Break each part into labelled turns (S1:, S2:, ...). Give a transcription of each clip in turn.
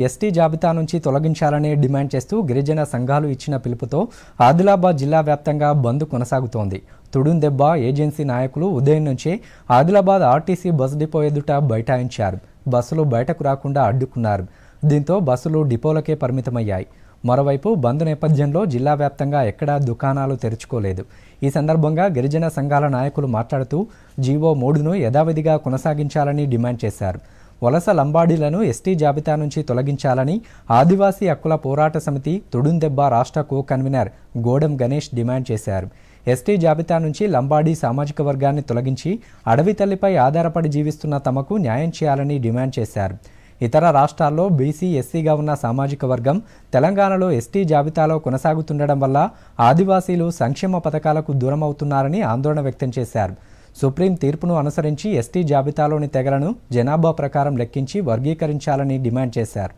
S1: ST జాబితా నుంచి తొలగించాలని డిమాండ్ చేస్తూ గిరిజన సంఘాలు ఇచ్చిన పిలుపుతో ఆదిలాబాద్ జిల్లా వ్యాప్తంగా బంద్ కొనసాగుతోంది. తుడుందెబ్బ ఏజెన్సీ నాయకులు ఉదయం నుంచే ఆదిలాబాద్ ఆర్టీసీ బస్ డిపో ఎదుట బైఠాయించారు. బస్సులు బయటకు రాకుండా అడ్డుకున్నారు. దీంతో బస్సులు డిపోలకే పరిమితమయ్యాయి. మరోవైపు బంద్ నేపథ్యంలో జిల్లా వ్యాప్తంగా ఎక్కడా దుకాణాలు తెరుచుకోలేదు. ఈ సందర్భంగా గిరిజన సంఘాల నాయకులు మాట్లాడుతూ జీవో మూడును యథావిధిగా కొనసాగించాలని డిమాండ్ చేశారు. వలస లంబాడీలను ఎస్టీ జాబితా నుంచి తొలగించాలని ఆదివాసీ హక్కుల పోరాట సమితి తుడుందెబ్బ రాష్ట్ర co convener Godem Ganesh demand చేశారు. ఎస్టీ జాబితా నుంచి లంబాడీ సామాజిక వర్గాన్ని తొలగించి అడవి తల్లిపై ఆధారపడి జీవిస్తున్న తమకు న్యాయం చేయాలని డిమాండ్ చేశారు. ఇతర రాష్ట్రాల్లో బీసీ ఎస్సీగా ఉన్న సామాజిక వర్గం తెలంగాణలో ఎస్టీ జాబితాలో కొనసాగుతుండడం వల్ల ఆదివాసీలు సంక్షేమ పథకాలకు దూరమవుతున్నారని ఆందోళన వ్యక్తం చేశారు. సుప్రీం తీర్పును అనుసరించి ఎస్టీ జాబితాలోని తెగలను జనాభా ప్రకారం లెక్కించి వర్గీకరించాలని డిమాండ్ చేశారు.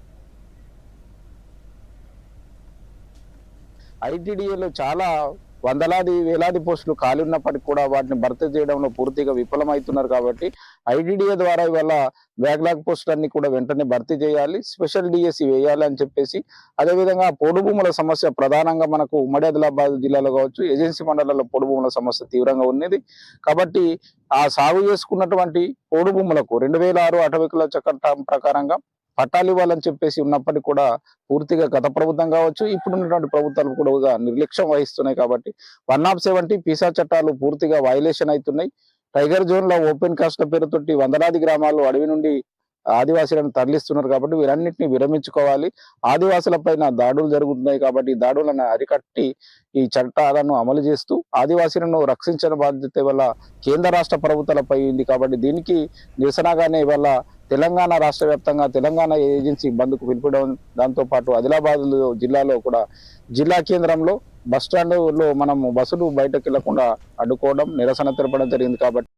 S2: ఐటీడీఏలో చాలా వందలాది వేలాది పోస్టులు ఖాళీ ఉన్నప్పటికీ కూడా వాటిని భర్తీ చేయడంలో పూర్తిగా విఫలమవుతున్నారు కాబట్టి ఐడిడిఏ ద్వారా ఇవాళ బ్యాక్లాగ్ పోస్టులన్నీ కూడా వెంటనే భర్తీ చేయాలి స్పెషల్ డిఎస్సి వేయాలి అని చెప్పేసి అదేవిధంగా పోడు భూముల సమస్య ప్రధానంగా మనకు ఉమ్మడి ఆదిలాబాద్ జిల్లాలో కావచ్చు ఏజెన్సీ మండలాల్లో పోడు భూముల సమస్య తీవ్రంగా ఉన్నది. కాబట్టి ఆ సాగు చేసుకున్నటువంటి పోడు భూములకు రెండు వేల ఆరు అటవికుల చట్టం ప్రకారంగా పట్టాలు ఇవ్వాలని చెప్పేసి ఉన్నప్పటికీ కూడా పూర్తిగా గత ప్రభుత్వం కావచ్చు ఇప్పుడు ఉన్నటువంటి ప్రభుత్వాలు కూడా నిర్లక్ష్యం వహిస్తున్నాయి కాబట్టి వన్ ఆఫ్ సెవెంటీ పీసా చట్టాలు పూర్తిగా వైలేషన్ అవుతున్నాయి. టైగర్ జోన్లో ఓపెన్ కాస్ట్ల పేరుతోటి వందలాది గ్రామాలు అడవి నుండి ఆదివాసీలను తరలిస్తున్నారు కాబట్టి వీరన్నింటినీ విరమించుకోవాలి. ఆదివాసుల పైన దాడులు జరుగుతున్నాయి కాబట్టి ఈ దాడులను అరికట్టి ఈ చట్టాలను అమలు చేస్తూ ఆదివాసీలను రక్షించిన బాధ్యత వల్ల కేంద్ర రాష్ట్ర ప్రభుత్వాలపై ఉంది కాబట్టి దీనికి నిరసనగానే ఇవాళ తెలంగాణ రాష్ట్ర వ్యాప్తంగా తెలంగాణ ఏజెన్సీ బంద్కు పిలుపుడం దాంతో పాటు ఆదిలాబాద్ జిల్లాలో కూడా జిల్లా కేంద్రంలో బస్ స్టాండ్లో మనం బస్సులు బయటకు వెళ్ళకుండా అడ్డుకోవడం నిరసన తెలపడం జరిగింది కాబట్టి